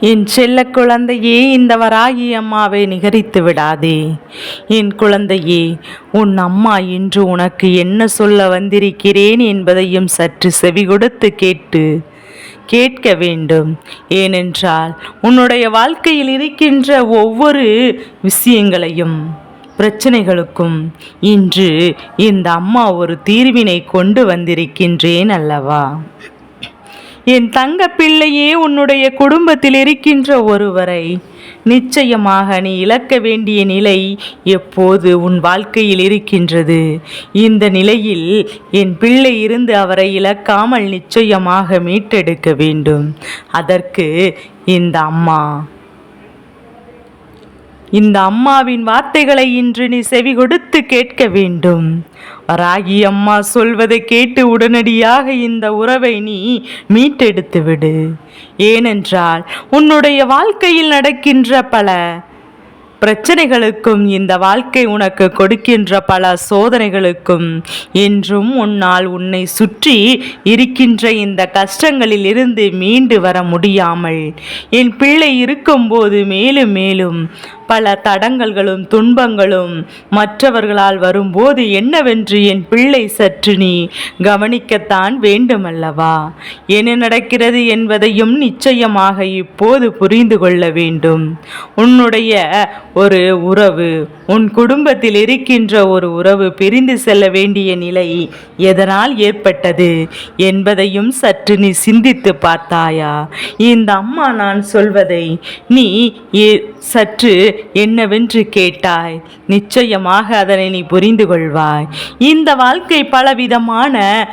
என் செல்ல குழந்தையே இந்த வராகி அம்மாவை நிகரித்து விடாதே. என் குழந்தையே உன் அம்மா இன்று உனக்கு என்ன சொல்ல வந்திருக்கிறேன் என்பதையும் சற்று செவி கொடுத்து கேட்டு கேட்க வேண்டும். ஏனென்றால் உன்னுடைய வாழ்க்கையில் இருக்கின்ற ஒவ்வொரு விஷயங்களையும் பிரச்சனைகளுக்கும் இன்று இந்த அம்மா ஒரு தீர்வினை கொண்டு வந்திருக்கின்றேன் அல்லவா? என் தங்க பிள்ளையே உன்னுடைய குடும்பத்தில் இருக்கின்ற ஒருவரை. நிச்சயமாக நீ இழக்க வேண்டிய நிலை எப்போது உன் வாழ்க்கையில் இருக்கின்றது? இந்த நிலையில் என் பிள்ளை இருந்து அவரை இழக்காமல் நிச்சயமாக மீட்டெடுக்க வேண்டும். அதற்கு இந்த அம்மா இந்த அம்மாவின் வார்த்தைகளை இன்று நீ செவி கொடுத்து கேட்க வேண்டும். வராகி அம்மா சொல்வதை கேட்டு உடனடியாக இந்த உறவை நீ மீட்டெடுத்து விடு ஏனென்றால் உன்னுடைய வாழ்க்கையில் நடக்கின்ற பல பிரச்சனைகளுக்கும் இந்த வாழ்க்கை உனக்கு கொடுக்கின்ற பல சோதனைகளுக்கும் என்றும் உன்னால் உன்னை சுற்றி இருக்கின்ற இந்த கஷ்டங்களில் இருந்து மீண்டு வர முடியாமல். என் பிள்ளை இருக்கும்போது மேலும் மேலும் பல தடங்கல்களும் துன்பங்களும் மற்றவர்களால் வரும்போது என்னவென்று என் பிள்ளை சற்று நீ கவனிக்கத்தான் வேண்டுமல்லவா? என்ன நடக்கிறது என்பதையும் நிச்சயமாக இப்போது புரிந்து கொள்ள வேண்டும். உன்னுடைய ஒரு உறவு. உன் குடும்பத்தில் இருக்கின்ற ஒரு உறவு பிரிந்து செல்ல வேண்டிய நிலை எதனால் ஏற்பட்டது என்பதையும் சற்று நீ சிந்தித்து பார்த்தாயா? இந்த அம்மா நான் சொல்வதை நீ ஏ- சற்று என்னவென்று கேட்டாய். நிச்சயமாக அதனை நீ புரிந்து கொள்வாய். இந்த வாழ்க்கை பலவிதமான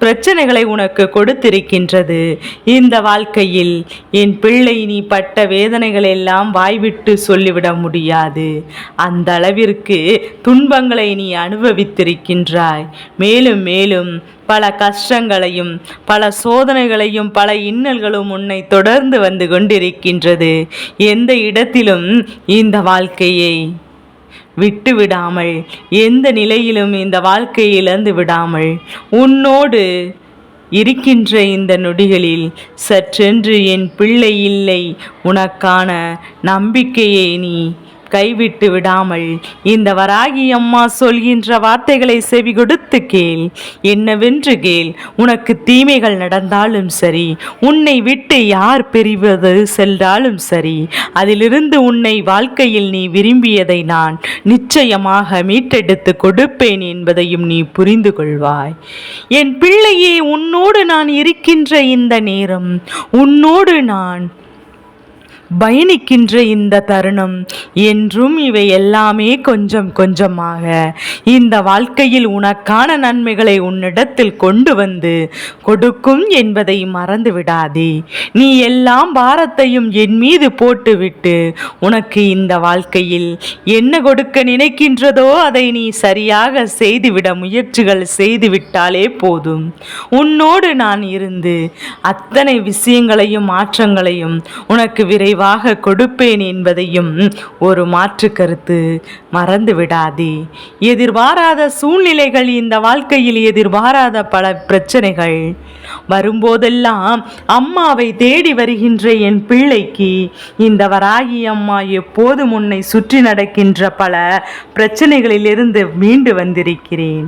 பிரச்சனைகளை உனக்கு கொடுத்திருக்கின்றது. இந்த வாழ்க்கையில் என் பிள்ளை நீ பட்ட வேதனைகளெல்லாம் வாய்விட்டு சொல்லிவிட முடியாது. அந்த அளவிற்கு துன்பங்களை நீ அனுபவித்திருக்கின்றாய். மேலும் மேலும் பல கஷ்டங்களையும் பல சோதனைகளையும் பல இன்னல்களும் உன்னை தொடர்ந்து வந்து கொண்டிருக்கின்றது. எந்த இடத்திலும் இந்த வாழ்க்கையை விட்டு விடாமல் எந்த நிலையிலும் இந்த வாழ்க்கையை இழந்து விடாமல் உன்னோடு இருக்கின்ற இந்த நொடிகளில் சற்றென்று என் பிள்ளை இல்லை உனக்கான நம்பிக்கையை நீ கைவிட்டு விடாமல் இந்த வராகி அம்மா சொல்கின்ற வார்த்தைகளை செவி கொடுத்து கேள். என்னவென்று கேள் உனக்கு தீமைகள் நடந்தாலும் சரி உன்னை விட்டு யார் பிரிவது சென்றாலும் சரி அதிலிருந்து உன்னை வாழ்க்கையில் நீ விரும்பியதை நான் நிச்சயமாக மீட்டெடுத்து கொடுப்பேன் என்பதையும் நீ புரிந்து கொள்வாய். என் பிள்ளையே உன்னோடு நான் இருக்கின்ற இந்த நேரம் உன்னோடு நான் பயணிக்கின்ற இந்த தருணம் என்றும் இவை எல்லாமே கொஞ்சம் கொஞ்சமாக. இந்த வாழ்க்கையில் உனக்கான நன்மைகளை உன்னிடத்தில் கொண்டு வந்து கொடுக்கும் என்பதை மறந்து விடாதே. நீ எல்லாம் பாரத்தையும் என் மீது போட்டுவிட்டு உனக்கு இந்த வாழ்க்கையில் என்ன கொடுக்க நினைக்கின்றதோ அதை நீ சரியாக செய்துவிட முயற்சிகள் செய்துவிட்டாலே போதும். உன்னோடு நான் இருந்து அத்தனை விஷயங்களையும் மாற்றங்களையும் உனக்கு விரைவாக கொடுப்பேன் என்பதையும் ஒரு மாற்று கருத்து மறந்து விடாதே. எதிர்பாராத சூழ்நிலைகள் இந்த வாழ்க்கையில் எதிர்பாராத பல பிரச்சனைகள். வரும்போதெல்லாம் அம்மாவை தேடி வருகின்ற என் பிள்ளைக்கு இந்த வராகி அம்மா எப்போதும் உன்னை சுற்றி நடக்கின்ற பல பிரச்சனைகளிலிருந்து மீண்டு வந்திருக்கிறேன்.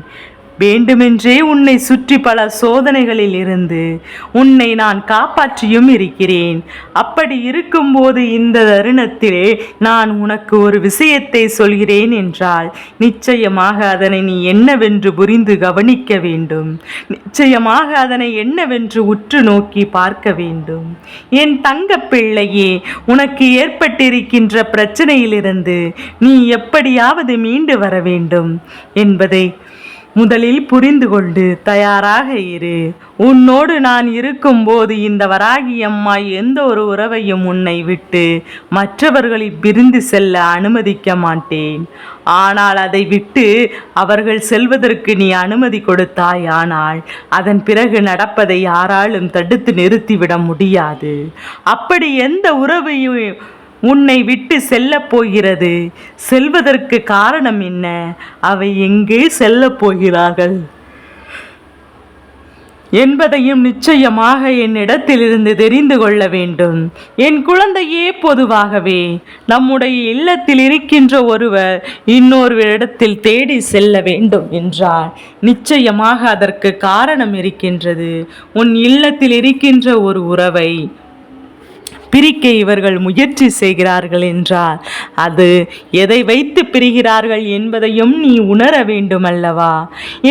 வேண்டுமென்றே உன்னை சுற்றி பல சோதனைகளில் இருந்து உன்னை நான் காப்பாற்றியும் இருக்கிறேன். அப்படி இருக்கும்போது இந்த தருணத்திலே நான் உனக்கு ஒரு விஷயத்தை சொல்கிறேன் என்றால் நிச்சயமாக அதனை நீ என்னவென்று புரிந்து கவனிக்க வேண்டும். நிச்சயமாக அதனை என்னவென்று உற்று நோக்கி பார்க்க வேண்டும். என் தங்க பிள்ளையே உனக்கு ஏற்பட்டிருக்கின்ற பிரச்சனையிலிருந்து நீ எப்படியாவது மீண்டு வர வேண்டும் என்பதை முதலில் புரிந்து கொண்டு தயாராக இரு. உன்னோடு நான் இருக்கும்போது இந்த வராகி அம்மா எந்த ஒரு உறவையும் உன்னை விட்டு மற்றவர்களை பிரிந்து செல்ல அனுமதிக்க மாட்டேன். ஆனால் அதை விட்டு அவர்கள் செல்வதற்கு நீ அனுமதி கொடுத்தாய் ஆனால் அதன் பிறகு நடப்பதை யாராலும் தடுத்து நிறுத்திவிட முடியாது. அப்படி எந்த உறவையும் உன்னை விட்டு செல்லப் போகிறது. செல்வதற்கு காரணம் என்ன? அவை எங்கே செல்லப் போகிறார்கள்? என்பதையும் நிச்சயமாக என்னிடத்திலிருந்து தெரிந்து கொள்ள வேண்டும். என் குழந்தையே பொதுவாகவே நம்முடைய இல்லத்தில் இருக்கின்ற ஒருவர் இன்னொரு இடத்தில் தேடி செல்ல வேண்டும் என்றால் நிச்சயமாக அதற்கு காரணம் இருக்கின்றது. உன் இல்லத்தில் இருக்கின்ற ஒரு உறவை பிரிக்க இவர்கள் முயற்சி செய்கிறார்கள் என்றால் அது எதை வைத்து பிரிகிறார்கள் என்பதையும் நீ உணர வேண்டும் அல்லவா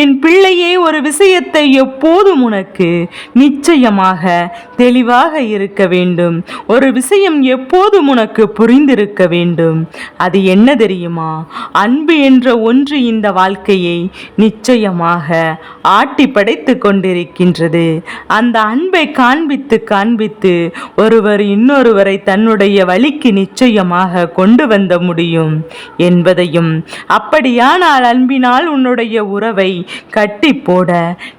என் பிள்ளையே ஒரு விஷயத்தை எப்போதும் உனக்கு நிச்சயமாக தெளிவாக இருக்க வேண்டும். ஒரு விஷயம் எப்போதும் உனக்கு புரிந்திருக்க வேண்டும். அது என்ன தெரியுமா? அன்பு என்ற ஒன்று இந்த வாழ்க்கையை நிச்சயமாக ஆட்டி படைத்து கொண்டிருக்கின்றது. அந்த அன்பை காண்பித்து காண்பித்து ஒருவர் இன்னும் இன்னொருவரை தன்னுடைய வழிக்கு நிச்சயமாக கொண்டு வந்த முடியும் என்பதையும் அப்படியானால் அன்பினால் உன்னுடைய உறவை கட்டி போட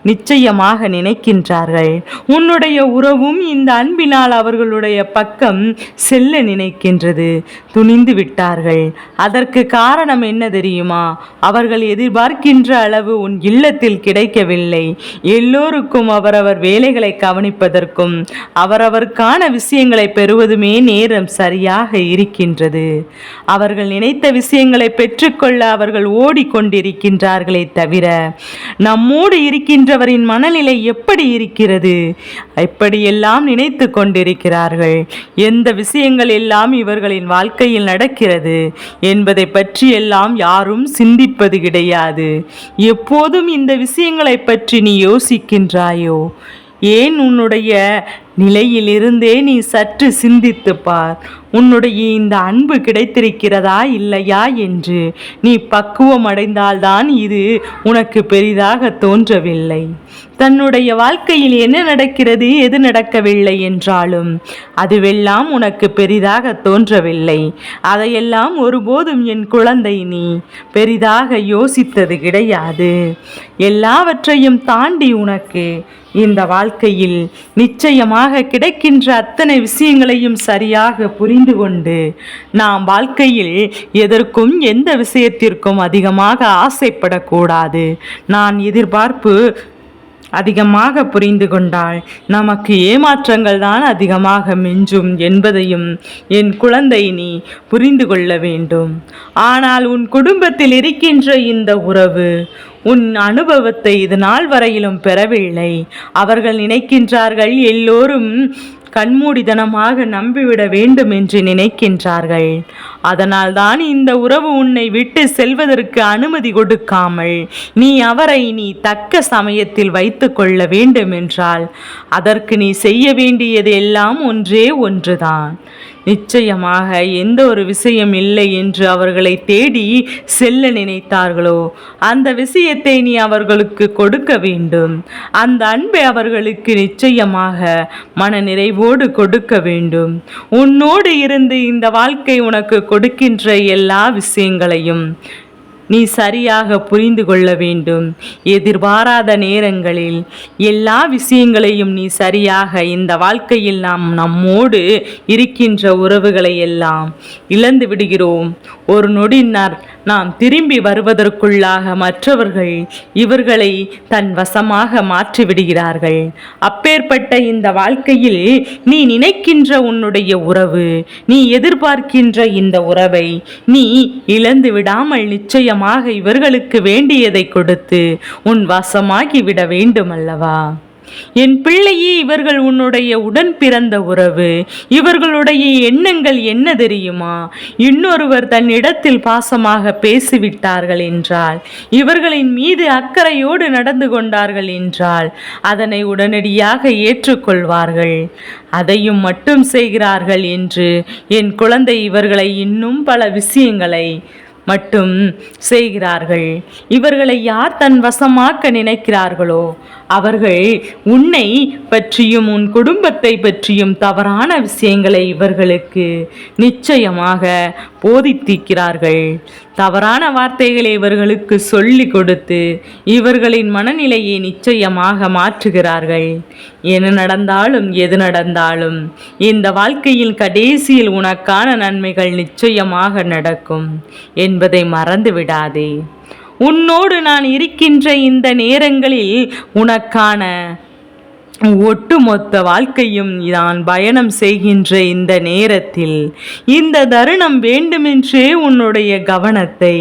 நிச்சயமாக நினைக்கின்றார்கள். உன்னுடைய உறவும் இந்த அன்பினால் அவர்களுடைய பக்கம் செல்ல நினைக்கின்றது. துணிந்து விட்டார்கள். அதற்கு காரணம் என்ன தெரியுமா? அவர்கள் எதிர்பார்க்கின்ற அளவு உன் இல்லத்தில் கிடைக்கவில்லை. எல்லோருக்கும் அவரவர் வேலைகளை கவனிப்பதற்கும் அவரவருக்கான விஷயங்களை பெறுவதுமே நேரம் சரியாக இருக்கின்றது. அவர்கள் நினைத்த விஷயங்களை பெற்றுக்கொள்ள அவர்கள் ஓடிக்கொண்டிருக்கின்றார்களே தவிர நம்மோடு இருக்கின்றவரின் மனநிலை எப்படி இருக்கிறது? எப்படியெல்லாம் நினைத்து கொண்டிருக்கிறார்கள். எந்த விஷயங்கள் எல்லாம் இவர்களின் வாழ்க்கையில் நடக்கிறது என்பதை பற்றி எல்லாம் யாரும் சிந்திப்பது கிடையாது. எப்போதும் இந்த விஷயங்களை பற்றி நீ யோசிக்கின்றாயோ? ஏன் உன்னுடைய நிலையிலிருந்தே நீ சற்று சிந்தித்து பார் உன்னுடைய இந்த அன்பு கிடைத்திருக்கிறதா இல்லையா என்று நீ பக்குவம் அடைந்தால்தான் இது உனக்கு பெரிதாக தோன்றவில்லை. தன்னுடைய வாழ்க்கையில் என்ன நடக்கிறது எது நடக்கவில்லை என்றாலும் அதுவெல்லாம் உனக்கு பெரிதாக தோன்றவில்லை. அதையெல்லாம் ஒருபோதும் என் குழந்தை நீ பெரிதாக யோசித்தது கிடையாது. எல்லாவற்றையும் தாண்டி உனக்கு இந்த வாழ்க்கையில் நிச்சயமாக கிடைக்கின்ற அத்தனை விஷயங்களையும் சரியாக புரிந்து கொண்டு நாம் வாழ்க்கையில் எதற்கும் எந்த விஷயத்திற்கும் அதிகமாக ஆசைப்படக்கூடாது. நான் எதிர்பார்ப்பு அதிகமாக புரிந்து கொண்டால் நமக்கு ஏமாற்றங்கள் தான் அதிகமாக மிஞ்சும் என்பதையும் என் குழந்தை நீ புரிந்து கொள்ள வேண்டும். ஆனால் உன் குடும்பத்தில் இருக்கின்ற இந்த உறவு உன் அனுபவத்தை இது நாள் வரையிலும் பெறவில்லை. அவர்கள் நினைக்கின்றார்கள் எல்லோரும் கண்மூடிதனமாக நம்பிவிட வேண்டும் என்று நினைக்கின்றார்கள். அதனால்தான் இந்த உறவு உன்னை விட்டு செல்வதற்கு அனுமதி கொடுக்காமல் நீ அவரை நீ தக்க சமயத்தில் வைத்து கொள்ள வேண்டும் என்றால் அதற்கு நீ செய்ய வேண்டியது எல்லாம் ஒன்றே ஒன்றுதான். நிச்சயமாக எந்த ஒரு விஷயம் இல்லை என்று அவர்களை தேடி செல்ல நினைத்தார்களோ அந்த விஷயத்தை நீ அவர்களுக்கு கொடுக்க வேண்டும். அந்த அன்பை அவர்களுக்கு நிச்சயமாக மன நிறைவோடு கொடுக்க வேண்டும். உன்னோடு இருந்து இந்த வாழ்க்கை உனக்கு கொடுக்கின்ற எல்லா விஷயங்களையும் நீ சரியாக புரிந்து கொள்ள வேண்டும். எதிர்பாராத நேரங்களில் எல்லா விஷயங்களையும் நீ சரியாக இந்த வாழ்க்கையில் நாம் நம்மோடு இருக்கின்ற உறவுகளை எல்லாம் இழந்து விடுகிறோம். ஒரு நொடினர் நாம் திரும்பி வருவதற்குள்ளாக மற்றவர்கள் இவர்களை தன் வசமாக மாற்றிவிடுகிறார்கள். அப்பேற்பட்ட இந்த வாழ்க்கையில் நீ நினைக்கின்ற உன்னுடைய உறவு நீ எதிர்பார்க்கின்ற இந்த உறவை நீ இழந்து விடாமல் நிச்சயமாக இவர்களுக்கு வேண்டியதை கொடுத்து உன் வசமாகி விட வேண்டும் அல்லவா என் பிள்ளையே இவர்கள் உன்னுடைய உடன் பிறந்த உறவு. இவர்களுடைய எண்ணங்கள் என்ன தெரியுமா? இன்னொருவர் தன் இடத்தில் பாசமாக பேசிவிட்டார்கள் என்றால் இவர்களின் மீது அக்கறையோடு நடந்து கொண்டார்கள் என்றால் அதனை உடனடியாக ஏற்றுக்கொள்வார்கள். அதையும் மட்டும் செய்கிறார்கள் என்று என் குழந்தை இவர்களை இன்னும் பல விஷயங்களை மட்டும் செய்கிறார்கள். இவர்களை யார் தன் வசமாக்க நினைக்கிறார்களோ அவர்கள் உன்னை பற்றியும் உன் குடும்பத்தை பற்றியும் தவறான விஷயங்களை இவர்களுக்கு நிச்சயமாக போதித்திருக்கிறார்கள். தவறான வார்த்தைகளை இவர்களுக்கு சொல்லி கொடுத்து இவர்களின் மனநிலையை நிச்சயமாக மாற்றுகிறார்கள். என்ன நடந்தாலும் எது நடந்தாலும் இந்த வாழ்க்கையில் கடைசியில் உனக்கான நன்மைகள் நிச்சயமாக நடக்கும். என்பதை மறந்து விடாதே உன்னோடு நான் இருக்கின்ற இந்த நேரங்களில் உனக்கான ஒட்டுமொத்த வாழ்க்கையும் நான் பயணம் செய்கின்ற இந்த நேரத்தில் இந்த தருணம் வேண்டுமென்றே உன்னுடைய கவனத்தை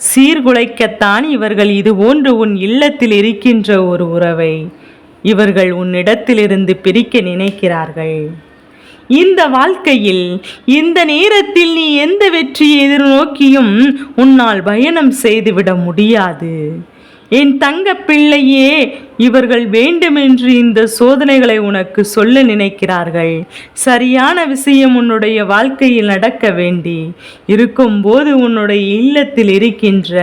சீர்குலைக்கத்தான் இவர்கள் இது போன்று உன் இல்லத்தில் இருக்கின்ற ஒரு உறவை இவர்கள் உன்னிடத்திலிருந்து பிரிக்க நினைக்கிறார்கள். இந்த வாழ்க்கையில் இந்த நேரத்தில் நீ எந்த வெற்றியை எதிர்நோக்கியும் உன்னால் பயணம் செய்துவிட முடியாது. என் தங்க பிள்ளையே இவர்கள் வேண்டுமென்று இந்த சோதனைகளை உனக்கு சொல்ல நினைக்கிறார்கள். சரியான விஷயம் உன்னுடைய வாழ்க்கையில் நடக்க வேண்டி இருக்கும்போது உன்னுடைய இல்லத்தில் இருக்கின்ற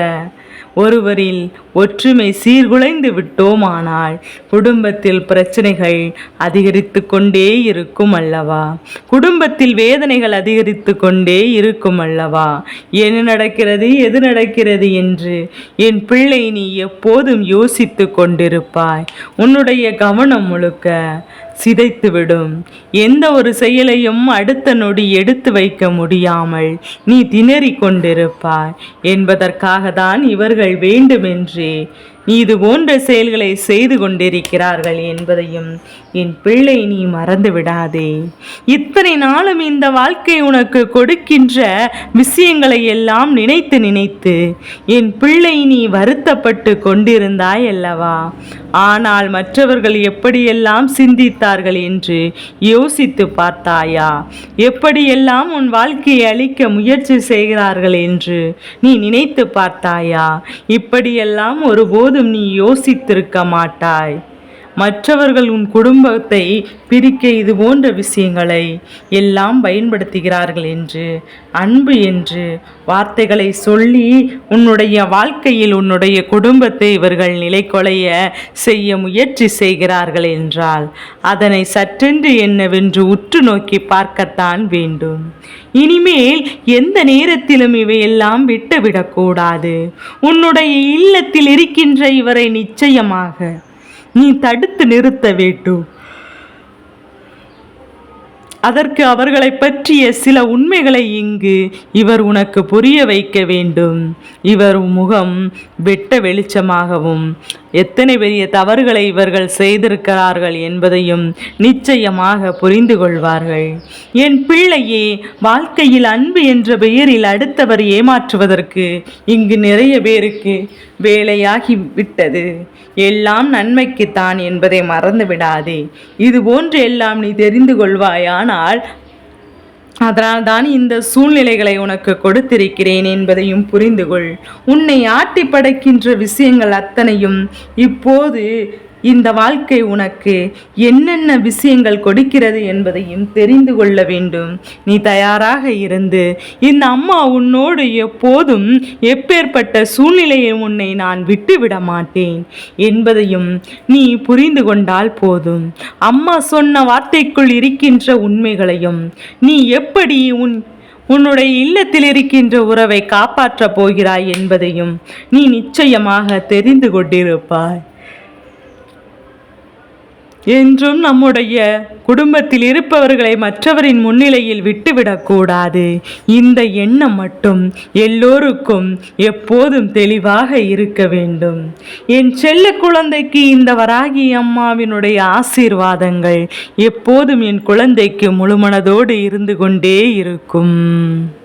ஒருவரில் ஒற்றுமை சீர்குலைந்து விட்டோமானால் குடும்பத்தில் பிரச்சனைகள் அதிகரித்து கொண்டே இருக்கும் அல்லவா? குடும்பத்தில் வேதனைகள் அதிகரித்து கொண்டே இருக்கும் அல்லவா? என்ன நடக்கிறது எது நடக்கிறது என்று என் பிள்ளை நீ எப்போதும் யோசித்து கொண்டிருப்பாய். உன்னுடைய கவனம் முழுக்க சிதைத்துவிடும். எந்த ஒரு செயலையும் அடுத்த நொடி எடுத்து வைக்க முடியாமல் நீ திணறிக் கொண்டிருப்பாய். என்பதற்காக தான் இவர்கள் வேண்டுமென்றே நீ இது போன்ற செயல்களை செய்து கொண்டிருக்கிறார்கள் என்பதையும் என் பிள்ளை நீ மறந்து விடாதே இத்தனை நாளும் இந்த வாழ்க்கை உனக்கு கொடுக்கின்ற விஷயங்களை எல்லாம் நினைத்து நினைத்து என் பிள்ளை நீ வருத்தப்பட்டு கொண்டிருந்தாய் அல்லவா? ஆனால் மற்றவர்கள் எப்படியெல்லாம் சிந்தித்தார்கள் என்று யோசித்து பார்த்தாயா? எப்படியெல்லாம் உன் வாழ்க்கையை அழிக்க முயற்சி செய்கிறார்கள் என்று நீ நினைத்து பார்த்தாயா? இப்படியெல்லாம் ஒருபோதும் நீ யோசித்திருக்க மாட்டாய். மற்றவர்கள் உன் குடும்பத்தை பிரிக்க இது போன்ற விஷயங்களை எல்லாம் பயன்படுத்துகிறார்கள் என்று அன்பு என்று வார்த்தைகளை சொல்லி உன்னுடைய வாழ்க்கையில் உன்னுடைய குடும்பத்தை இவர்கள் நிலைக்கொலைய செய்ய முயற்சி செய்கிறார்கள் என்றால் அதனை சற்றென்று என்னவென்று உற்று நோக்கி பார்க்கத்தான் வேண்டும். இனிமேல் எந்த நேரத்திலும் இவையெல்லாம் விட்டுவிடக்கூடாது. உன்னுடைய இல்லத்தில் இருக்கின்ற இவரை நிச்சயமாக நீ தடுத்து நிறுத்த வேண்டும். அதற்கு அவர்களை பற்றிய சில உண்மைகளை இங்கு இவர் உனக்கு புரிய வைக்க வேண்டும். இவர் முகம் வெட்ட வெளிச்சமாகவும் எத்தனை பெரிய தவறுகளை இவர்கள் செய்திருக்கிறார்கள் என்பதையும் நிச்சயமாக புரிந்து கொள்வார்கள். என் பிள்ளையே வாழ்க்கையில் அன்பு என்ற பெயரில் அடுத்தவர் ஏமாற்றுவதற்கு இங்கு நிறைய பேருக்கு வேலையாகி விட்டது எல்லாம் நன்மைக்குத்தான் என்பதை மறந்து விடாதே இது போன்று எல்லாம் நீ தெரிந்து அதனால் அதனால்தான் இந்த சூழ்நிலைகளை உனக்கு கொடுத்திருக்கிறேன் என்பதையும் புரிந்து கொள் உன்னை ஆட்டி படைக்கின்ற விஷயங்கள் அத்தனையும் இப்போது இந்த வாழ்க்கை உனக்கு என்னென்ன விஷயங்கள் கொடுக்கிறது என்பதையும் தெரிந்து கொள்ள வேண்டும். நீ தயாராக இருந்து இந்த அம்மா உன்னோடு எப்போதும் எப்பேற்பட்ட சூழ்நிலையை உன்னை நான் விட்டுவிட மாட்டேன் என்பதையும் நீ புரிந்து கொண்டால் போதும். அம்மா சொன்ன வார்த்தைக்குள் இருக்கின்ற உண்மைகளையும் நீ எப்படி உன் உன்னுடைய இல்லத்தில் இருக்கின்ற உறவை காப்பாற்றப் போகிறாய் என்பதையும் நீ நிச்சயமாக தெரிந்து கொண்டிருப்பாய். என்றும் நம்முடைய குடும்பத்தில் இருப்பவர்களை மற்றவரின் முன்னிலையில் விட்டுவிடக்கூடாது. இந்த எண்ணம் மட்டும் எல்லோருக்கும் எப்போதும் தெளிவாக இருக்க வேண்டும். என் செல்ல குழந்தைக்கு இந்த வராகி அம்மாவினுடைய ஆசீர்வாதங்கள் எப்போதும் என் குழந்தைக்கு முழுமனதோடு இருந்து கொண்டே இருக்கும்.